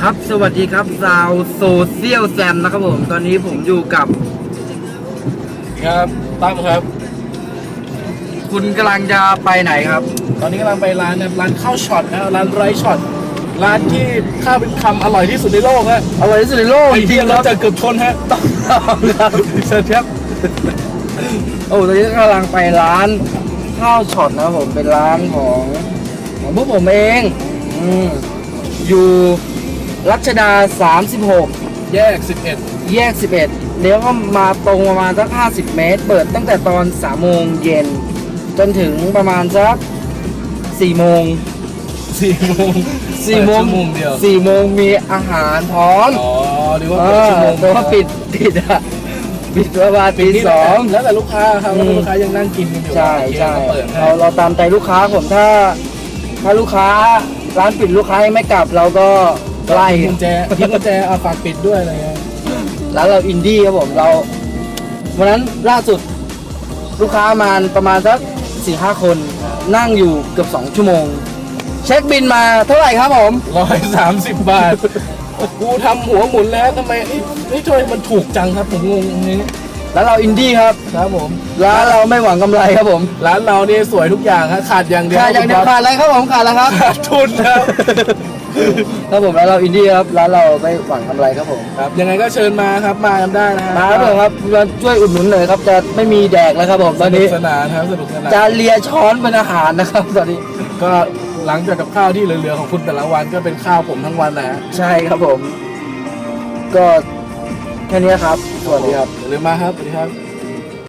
ครับสวัสดีครับซาวโซเชียลแซมนะครับผมตอนนี้ผมอยู่กับ ครับตั้มครับ คุณกำลังจะไปไหนครับ ตอนนี้กำลังไปร้านนะครับร้านข้าวช็อตนะร้านไรช็อตร้านที่ข้าวเป็นคำอร่อยที่สุดในโลกฮะอร่อยที่สุดในโลกไอ้จริที่งๆเราแล้วจะเกือบชนฮะต้องครับเชิญครับโอ้ตอนนี้กำลังไปร้านข้าวช็อตนะครับผมเป็นร้านของของพวกผมเอง อืมอยู่ รัชดา 36 แยก 11 แยก 11 เลี้ยวก็มาตรงประมาณสัก 50 เมตร เปิดตั้งแต่ตอน3โมงเย็น จนถึงประมาณสัก4โมง4โมง4โมงชั่วโมงเดียว4โมงมีอาหารพร้อม อ๋อหรือว่าเอเปิดอชั่วโมงแต่ว่าปิดปิดอะปิดประมาณตีนี่สองแล้วแต่ลูกค้าครับอืมแล้วลูกค้ายังนั่งกินกันอยู่ใช่ใช่โอเคก็เปิดให้ เราเราตามใจลูกค้าผมถ้า ถ้าลูกค้าร้านปิดลูกค้ายังไม่กลับ เราก็ ไล่ทิ้งกุญแจทิ้งกุญแจเอาฝากปิดด้วยอะไรเงี้ยร้านเราอินดี้ครับผมเราวันนั้นล่าสุดลูกค้ามาประมาณสักสี่ห้าคน นั่งอยู่เกือบสองชั่วโมง เช็คบินมาเท่าไหร่ครับผม ร้อยสามสิบบาท กูทำหัวหมุนแล้วทำไมเอ้ยเฮ้ยทำไมมันถูกจังครับผมงงตรงนี้ แล้วเราอินดี้ครับ ครับผม ร้านเราไม่หวังกำไรครับผม ร้านเรานี่สวยทุกอย่างครับขาดอย่างเดียวขาดอย่างเดียวขาดอะไรครับผมขาดแล้วครับขาดทุนครับครับผมร้านเราอินดี้ครับร้านเราไม่หวังกำไรครับผมครับยังไงก็เชิญมาครับมากันได้นะฮะมาครับผมครับมาช่วยอุดหนุนหน่อยครับจะไม่มีแดกแล้วครับผมตสอนนุนี้กสนานครับสนุกสนานจะเลียช้อนเป็นอาหารนะครับตอนนี้ก็หลังจากกับข้าวที่เหลือๆของคุณแต่ละวันก็เป็นข้าวผมทั้งวันนะฮะใช่ครับผม ก็ แค่นี้ครับ สวัสดีครับอย่าลืมมาครับสวัสดีครับ